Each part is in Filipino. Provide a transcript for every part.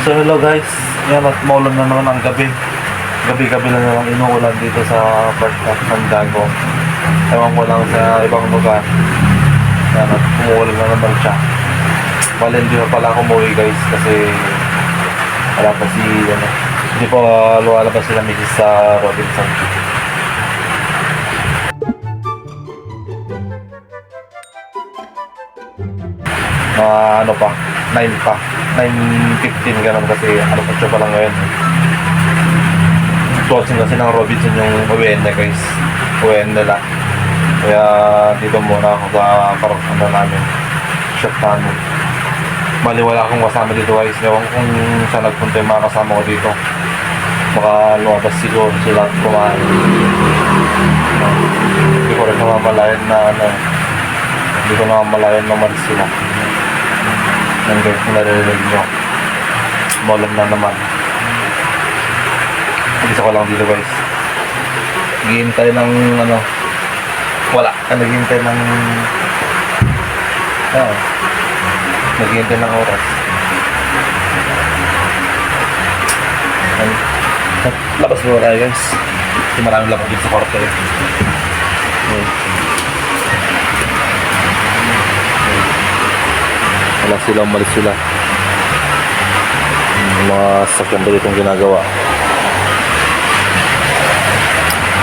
So hello guys, yan at maulan na naman ang gabi. Gabi-gabi na naman inuulan dito sa part ng Sandago. Ewan ko lang sa ibang lugar. Yan at umuulan na naman siya. Bali hindi pa pala ako umuwi guys kasi wala pa si ano, hindi pa lumalabas sila misis sa Robinson. Mga ano pa, 9 pa. 9.15 ganun kasi ano pa siya pa lang ngayon. Closing kasi ng Robinson yung uwiin niya guys. Uwiin nila. Kaya dito muna ako sa parang ano namin. Shop namin. Bali wala akong kasama dito guys. Ewan kung saan nagpunta yung mga kasama ko dito. Baka lumabas siguro sila at kumain. Hindi ko rin namamalayan na ano. Hindi ko namamalayan naman sila. Nang guys na narinig nyo. Maulan na naman. Isa ko lang dito guys. Naghihintay ng ano. Wala. Ah, naghihintay ng... Ah. Naghihintay ng oras. Ay, Labas mo tayo guys. Kasi maraming labas dito sa kwarto eh. Wala sila, umalis sila. Yung mga sakyan ba itong ginagawa.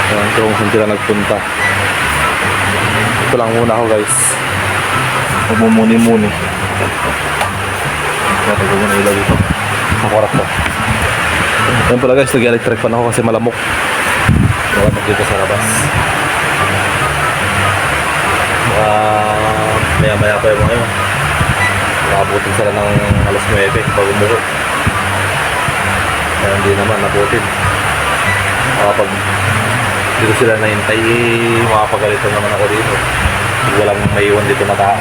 Ayan, kung saan sila nagpunta. Ito lang muna ako guys. Umumuni-muni. Ito ko muna ilaw dito. Sa kwarto. Ayan pala guys, nag-electric fan ako kasi malamok. Malamok dito sa labas. Baka maya-maya pa yung mga yun. Nakabutin sila ng alas 9 bago umuwi. Kaya hindi naman nabutin. Kapag dito sila nahintay, eh, makapagalitan naman ako dito. Walang maiwan dito na tao.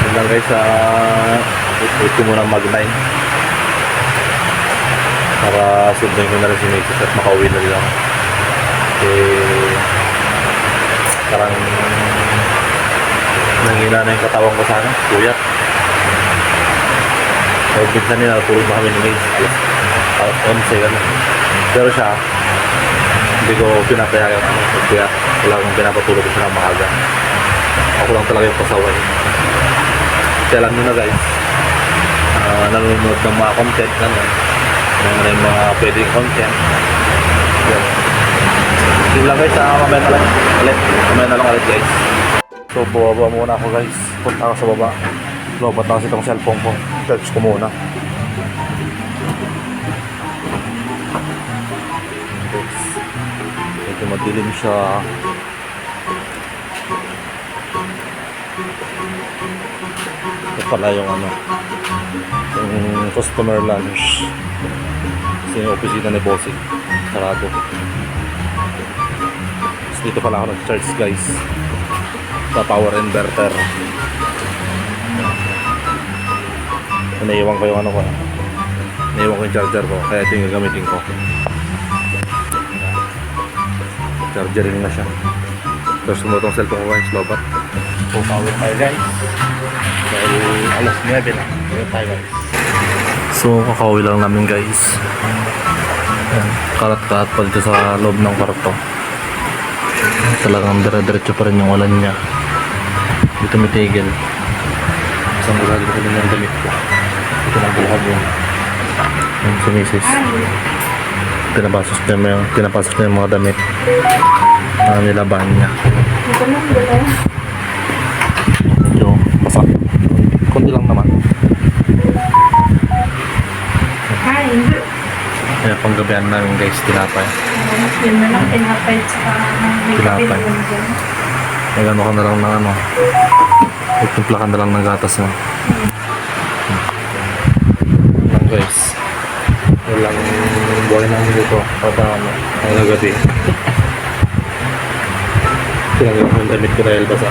Yun lang guys, uh, wait ko muna mag 9 para sundan ko na rin si Mrs. at makauwi na rin ako. Eh, parang Nangina na yung katawan ko sana, kuyat. So, pinsan nila, tulog na kami ni Maze. Alas alas 11, ano. Pero siya, hindi ko pinapayagan kaya wala akong pinapatulog ko siya ng maaga. Ako lang talaga yung pasaway. Kaya alam nyo na guys, ah, nanonood ng mga content, ano, ano na yung mga pwedeng content. Yan. Yun lang guys, ah, mamaya na lang ulit. Mamaya na lang ulit guys. So, bumaba muna ako guys. Punta ako sa baba. Lobat kasi itong cellphone ko. Charge ko muna. Guys, Medyo madilim siya. Ito pala yung ano. Yung customer lunch. Kasi yung opisina ni Bossing. Sarado. Tapos dito pala ako nag-charge guys sa power inverter. Naiwan ko yung ano ko. Naiwan ko yung charger ko. Kaya ito yung gagamitin ko. Chargering na siya. Tapos mo itong cellphone ko guys, lobat. So, power tayo guys. Dahil alas 9 na. Ayan tayo guys. So, kakauwi lang namin guys. Karat-karat pa dito sa loob ng kwarto. Talagang dire-diretso pa rin yung ulan niya. Dito may tigil. Isang bulhag ko din yung damit ko. Ito lang bulhag yun. Yung si misis. Pinapasok niya, may, pinapasok niya yung mga damit na nilaban niya. Medyo pasak. Kunti lang naman. Ay, Kaya panggabihan namin guys, tinapay. yun na lang tinapay sa may Tinapay. Nagano ka na lang ng ano. Itimpla ka na lang ng gatas mo. Lang guys. Walang buhay namin dito. Pata ano. Ang gagabi. Tinagyan ko yung damit ko dahil basa.